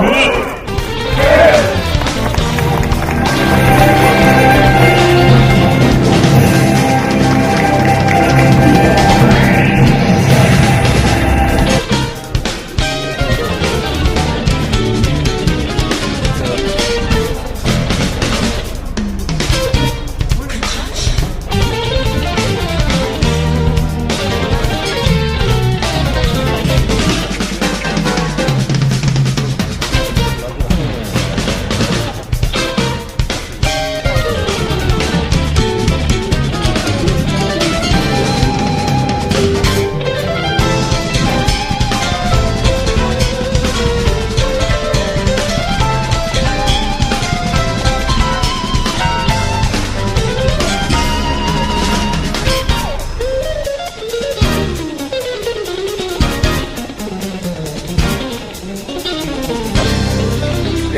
Oh.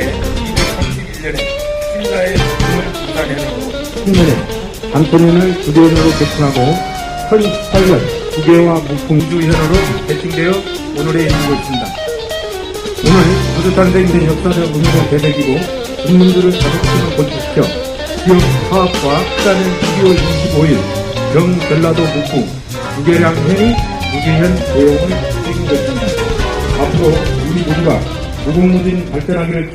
231년에 신라의 꿈을 중단해놓고 신년에 장터년을 주대원으로 개칭하고 1028년 국외와 무풍주현으로 개칭되어 오늘에 이르고 있습니다. 오늘 부두탄생된 역사적 의미를 되새기고 국민들을 자극심을 고취시켜 지역 화합과 시간은 12월 25일 경전라도 북부 무계량현이 무계현 대용을 책임졌습니다. 앞으로 우리 모두가 무궁무진 발전하기를